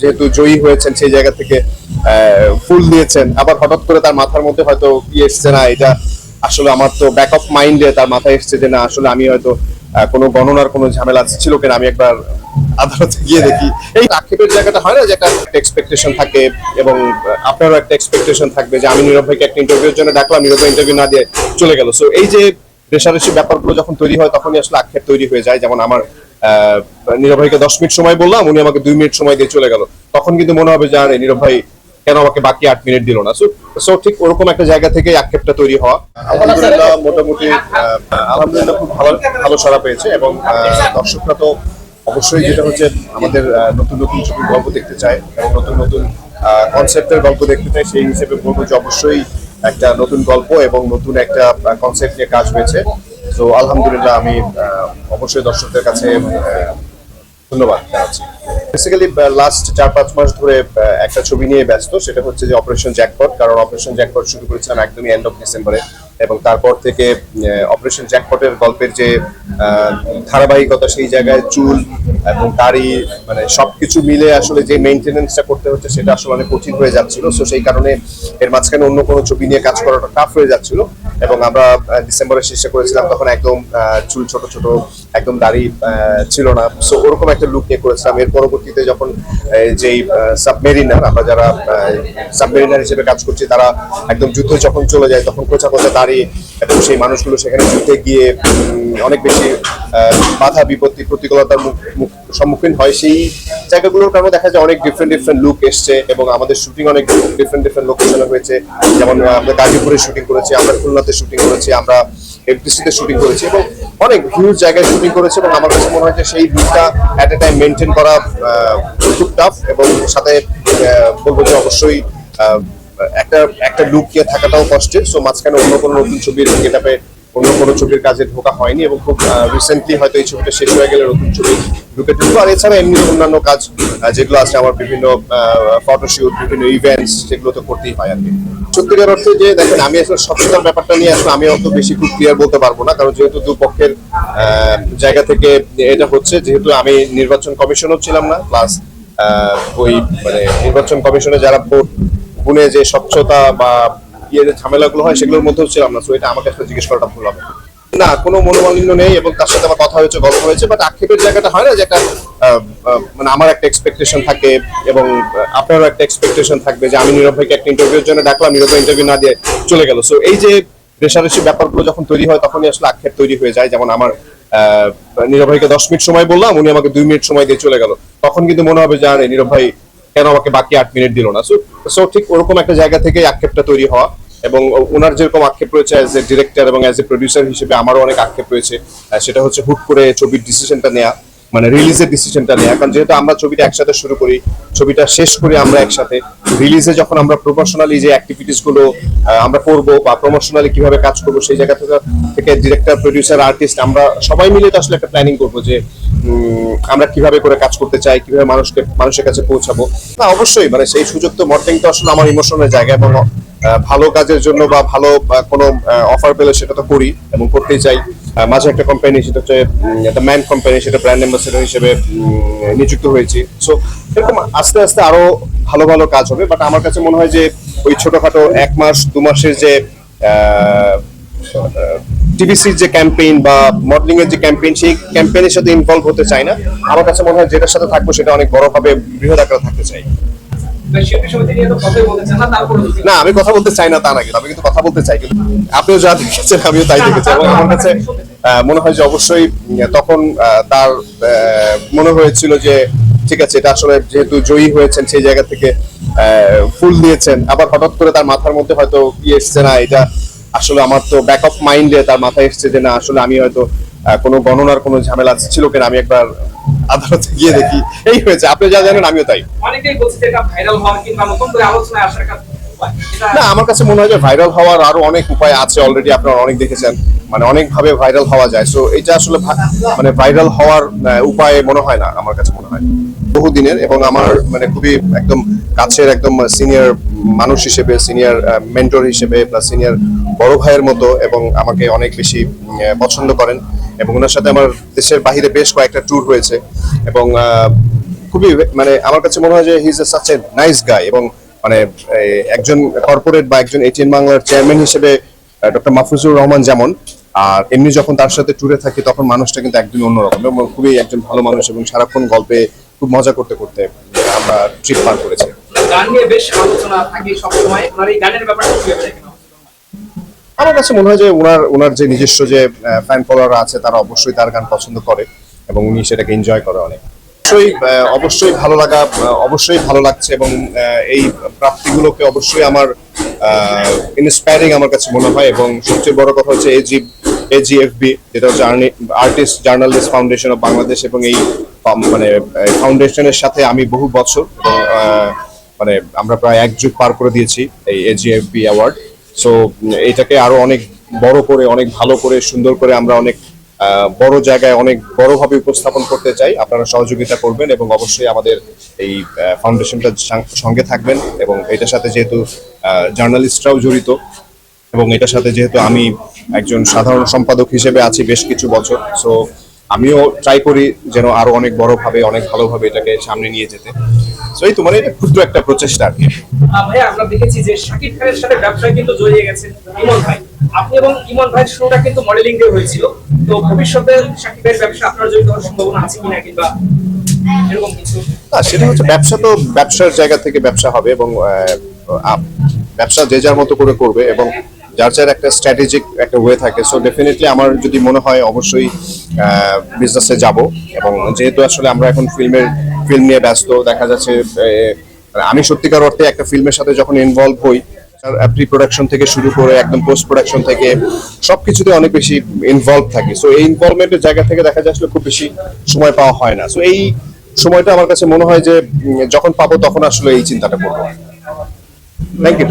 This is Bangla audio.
যেহেতু জয়ী হয়েছেন, সেই জায়গা থেকে ফুল দিয়েছেন। আবার হঠাৎ করে তার মাথার মধ্যে হয়তো ইয়ে এসছে না, এটা আসলে আমার তো ব্যাক অফ মাইন্ডে তার মাথায় এসছে যে না, আসলে আমি হয়তো কোনো গণনার কোনো ঝামেলা ছিল কিনা, আমি একবার আদালতে গিয়ে দেখি। এই আক্ষেপের জায়গাটা হয় না যে একটা এক্সপেকটেশন থাকে এবং আপনারও একটা এক্সপেকটেশন থাকবে যে আমি নীরব ভাইকে একটা ইন্টারভিউর জন্য ডাকলাম, নীরব ইন্টারভিউ না দিয়ে চলে গেল। সো এই যে রেশারেশি ব্যাপারগুলো যখন তৈরি হয়, তখনই আসলে আক্ষেপ তৈরি হয়ে যায়, যেমন আমার নীরব ভাইকে দশ মিনিট সময় বললাম, উনি আমাকে দুই মিনিট সময় দিয়ে চলে গেল। তখন কিন্তু মনে হবে যে, আরে, নীরব ভাই কেন আমাকে বাকি আট মিনিট দিল না? সো ঠিক ওরকম একটা জায়গা থেকে আক্ষেপটা তৈরি হওয়া। আলহামদুলিল্লাহ, মোটামুটি আলহামদুলিল্লাহ খুব ভালো ভালো সারা পেয়েছে এবং দর্শকরা তো অবশ্যই যেটা হচ্ছে আমাদের নতুন নতুন ছবির গল্প দেখতে চায় এবং নতুন নতুন কনসেপ্টের গল্প দেখতে চায়, সেই হিসেবে বলব যে অবশ্যই একটা নতুন গল্প এবং নতুন একটা কনসেপ্ট নিয়ে কাজ হয়েছে। তো আলহামদুলিল্লাহ আমি অবশ্যই দর্শকদের কাছে ধন্যবাদ জানাচ্ছি। বেসিক্যালি লাস্ট চার পাঁচ মাস ধরে একটা ছবি নিয়ে ব্যস্ত, সেটা হচ্ছে যে অপারেশন জ্যাকপট কারণ অপারেশন জ্যাকপট শুরু করেছিলাম একদমই এন্ড অফ ডিসেম্বরে এবং তারপর থেকে অপারেশন জ্যাকপটের গল্পের যে ধারাবাহিকতা, সেই জায়গায় চুল এবং দাড়ি মানে সব কিছু মিলে আসলে যে মেনটেনেন্সটা করতে হচ্ছে, সেটা আসলে অনেক কঠিন হয়ে যাচ্ছিল। সো সেই কারণে এর মাঝখানে অন্য কোনো ছবি নিয়ে কাজ করাটা টাফ হয়ে যাচ্ছিল। এবং আমরা ডিসেম্বরের শেষে করেছিলাম, তখন একদম চুল ছোট ছোট, একদম দাড়ি ছিল না। সো ওরকম একটা লুক নিয়ে করেছিলাম। এর পরবর্তীতে যখন যেই সাবমেরিনার আমরা যারা সাবমেরিনার হিসেবে কাজ করছি, তারা একদম যুদ্ধ যখন চলে যায়, তখন কোচা কোচা দাড়ি এবং সেই মানুষগুলো সেখানে যুদ্ধে গিয়ে অনেক বেশি বাধা বিপত্তি, প্রতিকূলতার মুখ, মুখ- সম্মুখীন হয়। সেই জায়গাগুলোর কারণে দেখা যায় অনেক ডিফারেন্ট ডিফারেন্ট লুক এসছে এবং আমাদের শুটিং অনেক ডিফারেন্ট ডিফারেন্ট লোকেশনে হয়েছে। যেমন আমরা গাজীপুরে শুটিং করেছি, আমরা খুলনাতে শুটিং করেছি, আমরা এফডিসিতে শুটিং করেছি এবং অনেক হিউজ জায়গায় শুটিং করেছি এবং আমার কাছে মনে হয় যে সেই লুকটা অ্যাট এ টাইম মেনটেন করা খুব টাফ এবং সাথে বলব যে অবশ্যই একটা একটা লুক নিয়ে থাকাটাও কষ্টের। সো মাঝখানে অন্য কোনো নতুন ছবির গেটাপে অন্য কোনো ছবির কাজে ঢোকা হয়নি এবং খুব রিসেন্টলি হয়তো এই ছবিটা শেষ হয়ে গেলে নতুন ছবি ঢুকে ঢুকবো। আর এছাড়া এমনি অন্যান্য কাজ যেগুলো আছে, আমার বিভিন্ন ফটোশুট বিভিন্ন ইভেন্টস সেগুলো তো করতেই হয় আর কি। সত্যিকার অর্থে যে, দেখেন, আমি আসলে স্বচ্ছতার ব্যাপারটা নিয়ে আসলে আমি অত বেশি খুব ক্লিয়ার বলতে পারব না। কারণ যেহেতু দুপক্ষের জায়গা থেকে এটা হচ্ছে, যেহেতু আমি নির্বাচন কমিশনও ছিলাম না প্লাস ওই মানে নির্বাচন কমিশনে যারা ভোট গুনে যে স্বচ্ছতা বা ইয়ে যে ঝামেলাগুলো হয় সেগুলোর মধ্যেও ছিলাম না সো এটা আমাকে একটা জিজ্ঞেস করাটা ভুল হবে। না, কোনো মনোমালিন্য নেই এবং তার সাথে আমার কথা হয়েছে, গল্প হয়েছে বাট আক্ষেপের জায়গাটা হয় না যে একটা মানে আমার একটা এক্সপেকটেশন থাকে এবং আপনারও একটা এক্সপেকটেশন থাকবে যে আমি নীরব ভাইকে একটা ইন্টারভিউর জন্য ডাকলাম, নীরব ভাই ইন্টারভিউ না দিয়ে চলে গেল। সো এই যে রেশারেশি ব্যাপারগুলো যখন তৈরি হয়, তখনই আসলে আক্ষেপ তৈরি হয়ে যায়। যেমন আমার নীরব দশ মিনিট সময় বললাম, উনি আমাকে দুই মিনিট সময় দিয়ে চলে গেল। তখন কিন্তু মনে হবে যে, আরে, নীরব ভাই কেন আমাকে বাকি আট মিনিট দিল না? সো ঠিক ওরকম একটা জায়গা থেকে আক্ষেপটা তৈরি হওয়া এবং ওনার যেরকম আক্ষেপ রয়েছে অ্যাজ এ ডিরেক্টর এবং অ্যাজ এ প্রডিউসার হিসেবে আমারও অনেক আক্ষেপ রয়েছে। সেটা হচ্ছে হুট করে ছবির ডিসিশনটা নেওয়া মানে রিলিজের ডিসিশনটা নেওয়া কারণ যেহেতু আমরা ছবিটা একসাথে শুরু করি, ছবিটা শেষ করি আমরা একসাথে রিলিজে যখন আমরা প্রমোশনালি যে অ্যাক্টিভিটিসগুলো আমরা করব বা প্রমোশনালি কীভাবে কাজ করব, সেই জায়গা থেকে থেকে ডিরেক্টর প্রডিউসার আর্টিস্ট আমরা সবাই মিলে তো আসলে একটা প্ল্যানিং করব যে আমরা কীভাবে করে কাজ করতে চাই, কীভাবে মানুষকে, মানুষের কাছে পৌঁছাবো। না, অবশ্যই মানে সেই সুযোগ তো মডেলিং তো আসলে আমার ইমোশনের জায়গা এবং ভালো কাজের জন্য বা ভালো কোনো অফার পেলে সেটা তো করি এবং করতেই চাই। মাঝে একটা কোম্পানি সেটা হচ্ছে একটা ম্যান কোম্পানি সেটা ব্র্যান্ড অ্যাম্বাসেডর হিসেবে নিযুক্ত হয়েছি। সো এরকম আস্তে আস্তে আরও ভালো ভালো কাজ হবে বাট আমার কাছে মনে হয় যে ওই ছোটখাটো এক মাস, দু মাসের যে টিভিসির যে ক্যাম্পেইন বা মডেলিং এর যে ক্যাম্পেইন সেই ক্যাম্পেইনের সাথে ইনভলভ হতে চাই না। আমার কাছে মনে হয় যেটার সাথে থাকব সেটা অনেক বড়ভাবে বৃহৎ আকারে থাকতে চাই। না আমি কথা বলতে চাই না তা না কিন্তু আমি কিন্তু কথা বলতে চাই কিন্তু। আপনিও যা দেখেছেন, আমিও তাই দেখেছি। এবং আমার কাছে মনে হয় যে অবশ্যই তখন তার মনে হয়েছিল যে, ঠিক আছে, এটা আসলে যেহেতু জয়ী হয়েছেন, সেই জায়গা থেকে ফুল দিয়েছেন। আবার হঠাৎ করে তার মাথার মধ্যে হয়তো ইয়ে এসছে, না, এটা আসলে আমার তো ব্যাক অফ মাইন্ডে তার মাথায় এসছে যে, না, আসলে আমি হয়তো কোনো গণনার কোনো ঝামেলা ছিল কিনা আমি একবার আদালতে গিয়ে দেখি। এই হয়েছে আপনি যা জানেন আমিও তাই। অনেকেই বলছে এটা ভাইরাল হওয়ার কিংবা নতুন করে আলোচনায় আসার একটা উপায়। এটা- না আমার কাছে মনে হয় যে ভাইরাল হওয়ার আরও অনেক উপায় আছে অলরেডি আপনারা অনেক দেখেছেন। মানে অনেক ভাবে ভাইরাল হওয়া যায়। সো এটা আসলে মানে ভাইরাল হওয়ার উপায় মনে হয় না আমার কাছে মনে হয়। বহুদিনের এবং আমার মানে খুবই একদম কাছের একদম সিনিয়র মানুষ হিসেবে সিনিয়র মেন্টর হিসেবে প্লাস সিনিয়র বড় ভাইয়ের মতো এবং আমাকে অনেক বেশি পছন্দ করেন। এবং ওনার সাথে আমার দেশের বাইরে বেশ কয়েকটা ট্যুর হয়েছে এবং খুবই মানে আমার কাছে মনে হয় যে he is such a nice guy এবং মানে একজন কর্পোরেট বা একজন এটিএন বাংলার চেয়ারম্যান হিসেবে ডক্টর মাহফুজুর রহমান যেমন, আর এমনি যখন তার সাথে ট্যুরে থাকি তখন মানুষটা কিন্তু একদম অন্যরকম এবং খুবই একজন ভালো মানুষ এবং সারাক্ষণ গল্পে খুব মজা করতে করতে, আমরা ট্রিপ পার করেছি। গান নিয়ে বেশ আলোচনা থাকে সবসময়। ওনার এই গানের ব্যাপারটা আমার কাছে মনে হয় যে ওনার ওনার যে নিজস্ব যে ফ্যান ফলোয়ার আছে, তারা অবশ্যই তার গান পছন্দ করে এবং উনি সেটাকে এনজয় করে অনেক। অবশ্যই অবশ্যই ভালো লাগা অবশ্যই ভালো লাগছে এবং এই প্রাপ্তিগুলোকে অবশ্যই আমার ইন্সপায়ারিং আমার কাছে মনে হয় এবং সবচেয়ে বড় কথা হচ্ছে এজি এজিএফবি যেটা হচ্ছে artist journalist foundation of Bangladesh এবং এই মানে ফাউন্ডেশনের সাথে আমি বহু বছর মানে আমরা প্রায় এক যুগ পার করে দিয়েছি এই এজিএফবি অ্যাওয়ার্ড সো এটাকে আরও অনেক বড় করে, অনেক ভালো করে, সুন্দর করে আমরা অনেক বড় জায়গায় অনেক বড়ভাবে উপস্থাপন করতে চাই। আপনারা সহযোগিতা করবেন এবং অবশ্যই আমাদের এই ফাউন্ডেশনটার সঙ্গে থাকবেন এবং এটার সাথে যেহেতু জার্নালিস্টরাও জড়িত এবং এটার সাথে যেহেতু আমি একজন সাধারণ সম্পাদক হিসেবে আছি বেশ কিছু বছর সো আমিও ট্রাই করি যেন আরও অনেক বড়ভাবে, অনেক ভালোভাবে এটাকে সামনে নিয়ে যেতে। সো এই তো মানে এটা ক্ষুদ্র একটা প্রচেষ্টা আর কি। ভাইয়া আমরা দেখেছি যে শাকিব খানের সাথে ব্যবসায় কিন্তু জড়িয়ে গেছেন ইমন ভাই। আপনি এবং ইমন ভাইয়ের শুরুটা কিন্তু মডেলিং দিয়ে হয়েছিল। তো ভবিষ্যতে শাকিবের ব্যবসা আপনার জড়িত হওয়ার সম্ভাবনা আছে কিনা কিংবা এরকম কিছু? না সেটা হচ্ছে ব্যবসা তো ব্যবসার জায়গা থেকে ব্যবসা হবে এবং ব্যবসা যে যার মতো করে করবে এবং যার যার একটা স্ট্র্যাটেজিক একটা ওয়ে থাকে। সো ডেফিনেটলি আমার যদি মনে হয় অবশ্যই বিজনেসে যাব এবং যেহেতু আসলে আমরা এখন ফিল্মের ফিল্ম নিয়ে ব্যস্ত, দেখা যাচ্ছে মানে আমি সত্যিকার অর্থে একটা ফিল্মের সাথে যখন ইনভলভ হই প্রি প্রোডাকশন থেকে শুরু করে একদম পোস্ট প্রোডাকশন থেকে সবকিছুতে অনেক বেশি ইনভলভ থাকে। সো এই ইনভলভমেন্টের জায়গা থেকে দেখা আসলে খুব বেশি সময় পাওয়া হয় না। সো এই সময়টা আমার কাছে মনে হয় যে যখন পাবো তখন আসলে এই চিন্তাটা করব। Thank you.